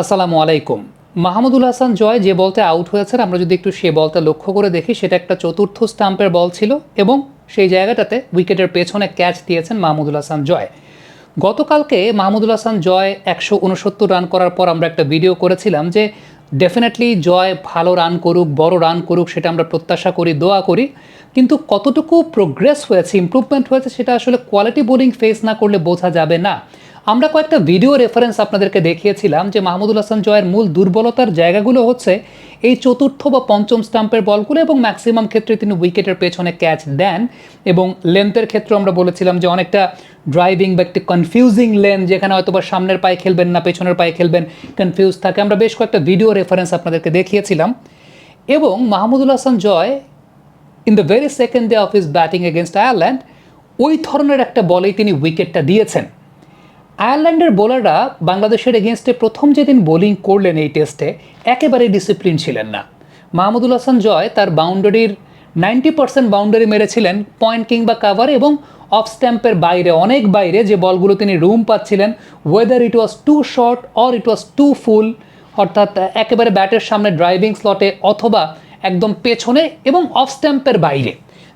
আসসালামু আলাইকুম। মাহমুদুল হাসান জয় যে বলতে আউট হয়েছেন, আমরা যদি একটু সে বলটা লক্ষ্য করে দেখি, সেটা একটা চতুর্থ স্টাম্পের বল ছিল এবং সেই জায়গাটাতে উইকেটের পেছনে ক্যাচ দিয়েছেন মাহমুদুল হাসান জয়। গতকালকে মাহমুদুল হাসান জয় একশো উনসত্তর রান করার পর আমরা একটা ভিডিও করেছিলাম যে ডেফিনেটলি জয় ভালো রান করুক, বড় রান করুক, সেটা আমরা প্রত্যাশা করি, দোয়া করি। কিন্তু কতটুকু প্রোগ্রেস হয়েছে ইমপ্রুভমেন্ট হয়েছে, সেটা আসলে কোয়ালিটি বোলিং ফেস না করলে বোঝা যাবে না। আমরা কয়েকটা ভিডিও রেফারেন্স আপনাদেরকে দেখিয়েছিলাম যে মাহমুদুল হাসান জয়ের মূল দুর্বলতার জায়গাগুলো হচ্ছে এই চতুর্থ বা পঞ্চম স্টাম্পের বলগুলো এবং ম্যাক্সিমাম ক্ষেত্রে তিনি উইকেটের পেছনে ক্যাচ দেন এবং লেন্থের ক্ষেত্রে আমরা বলেছিলাম যে অনেকটা ড্রাইভিং বা একটি কনফিউজিং লেন যেখানে হয়তো বা সামনের পায়ে খেলবেন না, পেছনের পায়ে খেলবেন কনফিউজ থাকে। আমরা বেশ কয়েকটা ভিডিও রেফারেন্স আপনাদেরকে দেখিয়েছিলাম এবং Mahmudul Hasan Joy in the very second day of his batting against Ireland ওই ধরনের একটা বলেই তিনি উইকেটটা দিয়েছেন। আয়ারল্যান্ডের বোলাররা বাংলাদেশের এগেনস্টে প্রথম যেদিন বোলিং করলেন এই টেস্টে একেবারেই ডিসিপ্লিন ছিলেন না। মাহমুদুল হাসান জয় তার বাউন্ডারির নাইনটি পার্সেন্ট বাউন্ডারি মেরেছিলেন পয়েন্ট কিংবা কাভার এবং অফ স্ট্যাম্পের বাইরে, অনেক বাইরে যে বলগুলো তিনি রুম পাচ্ছিলেন whether it was too short or it was too full অর্থাৎ একেবারে ব্যাটের সামনে ড্রাইভিং স্লটে অথবা একদম পেছনে এবং অফ স্ট্যাম্পের বাইরে।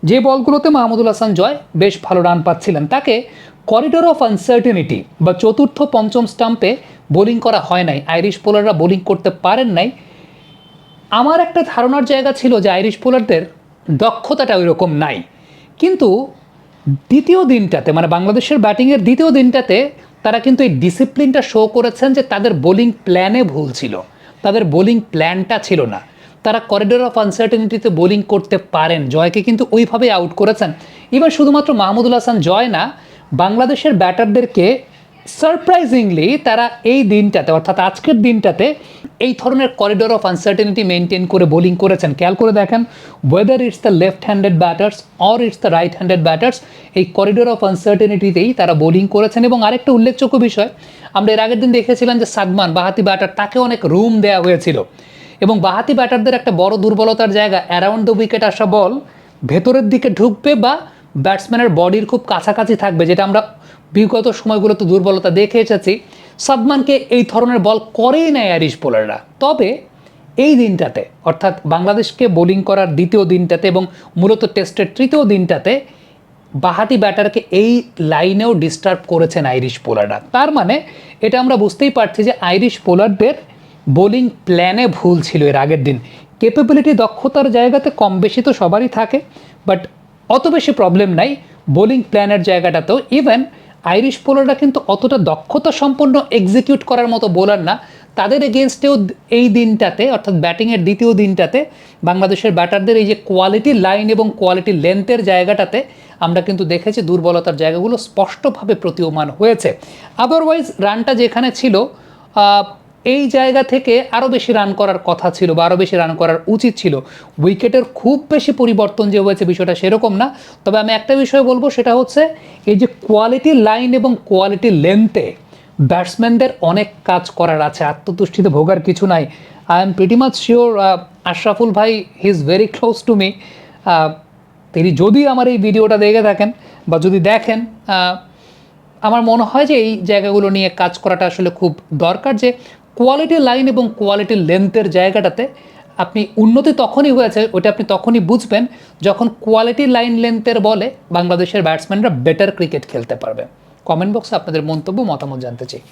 যে বলগুলোতে মাহমুদুল হাসান জয় বেশ ভালো রান পাচ্ছিলেন, তাকে করিডোর অফ আনসার্টেনিটি বা চতুর্থ পঞ্চম স্টাম্পে বোলিং করা হয় নাই। আইরিশ বোলাররা বোলিং করতে পারেন নাই। আমার একটা ধারণার জায়গা ছিল যে আইরিশ বোলারদের দক্ষতাটা ওই রকম নাই। কিন্তু দ্বিতীয় দিনটাতে মানে বাংলাদেশের ব্যাটিংয়ের দ্বিতীয় দিনটাতে তারা কিন্তু এই ডিসিপ্লিনটা শো করেছেন যে তাদের বোলিং প্ল্যানে ভুল ছিল। তাদের বোলিং প্ল্যানটা ছিল না। তারা করিডোর অফ আনসার্টেনিটিতে বোলিং করতে পারেন। জয়কে কিন্তু ওইভাবে আউট করেছেন। এবার শুধুমাত্র মাহমুদুল হাসান জয় না, বাংলাদেশের ব্যাটারদেরকে সারপ্রাইজিংলি তারা এই দিনটাতে, অর্থাৎ আজকের দিনটাতে এই ধরনের করিডোর অফ আনসার্টেনিটি মেনটেন করে বোলিং করেছেন। খেয়াল করে দেখেন whether it's the left handed batters or it's the right handed batters এই করিডোর অফ আনসার্টেনিটিতেই তারা বোলিং করেছেন। এবং আরেকটা উল্লেখযোগ্য বিষয়, আমরা এর আগের দিন দেখেছিলাম যে সাদমান বাহাতি ব্যাটার তাকে অনেক রুম দেওয়া হয়েছিল। এবং বাহাতি ব্যাটারদের একটা বড় দুর্বলতার জায়গা অ্যারাউন্ড দ্য উইকেট আসা বল ভেতরের দিকে ঢুকবে বা ব্যাটসম্যানের বডির খুব কাছাকাছি থাকবে, যেটা আমরা বিগত সময়গুলোতে দুর্বলতা দেখে এসেছি। সাদমানকে এই ধরনের বল করেই নেয় আরিশ বোলাররা তবে এই দিনটাতে, অর্থাৎ বাংলাদেশকে বোলিং করার দ্বিতীয় দিনটাতে এবং মূলত টেস্টের তৃতীয় দিনটাতে বাহাতি ব্যাটারকে এই লাইনেও ডিস্টার্ব করেছেন আইরিশ বোলাররা তার মানে এটা আমরা বুঝতেই পারছি যে আইরিশ বোলারদের বোলিং প্ল্যানে ভুল ছিল এর আগের দিন। কেপেবিলিটি দক্ষতার জায়গাতে কম বেশি তো সবারই থাকে বাট অত বেশি প্রবলেম নাই বোলিং প্ল্যানের জায়গাটাতেও। ইভেন আইরিশ বোলাররা কিন্তু অতটা দক্ষতা সম্পন্ন এক্সিকিউট করার মতো বোলার না। তাদের এগেনস্টেও এই দিনটাতে, অর্থাৎ ব্যাটিংয়ের দ্বিতীয় দিনটাতে বাংলাদেশের ব্যাটারদের এই যে কোয়ালিটি লাইন এবং কোয়ালিটি লেন্থের জায়গাটাতে আমরা কিন্তু দেখেছি দুর্বলতার জায়গাগুলো স্পষ্টভাবে প্রতীয়মান হয়েছে। আদারওয়াইজ রানটা যেখানে ছিল এই জায়গা থেকে আরও বেশি রান করার কথা ছিল বা আরও বেশি রান করার উচিত ছিল। উইকেটের খুব বেশি পরিবর্তন যে হয়েছে বিষয়টা সেরকম না। তবে আমি একটা বিষয় বলব, সেটা হচ্ছে এই যে কোয়ালিটি লাইন এবং কোয়ালিটি লেন্থে ব্যাটসম্যানদের অনেক কাজ করার আছে। আত্মতুষ্টিতে ভোগার কিছু নাই। I am pretty much sure Ashraful ভাই he is very close to me তিনি যদি আমার এই ভিডিওটা দেখে থাকেন বা যদি দেখেন আমার মনে হয় যে এই জায়গাগুলো নিয়ে কাজ করাটা আসলে খুব দরকার যে কোয়ালিটি লাইন এবং কোয়ালিটি লেন্থের জায়গাটাতে আপনি উন্নতি তখনই হয়েছে, ওটা আপনি তখনই বুঝবেন যখন কোয়ালিটি লাইন লেন্থের বলে বাংলাদেশের ব্যাটসম্যানরা বেটার ক্রিকেট খেলতে পারবে। কমেন্ট বক্সে আপনাদের মন্তব্য, মতামত জানতে চাই।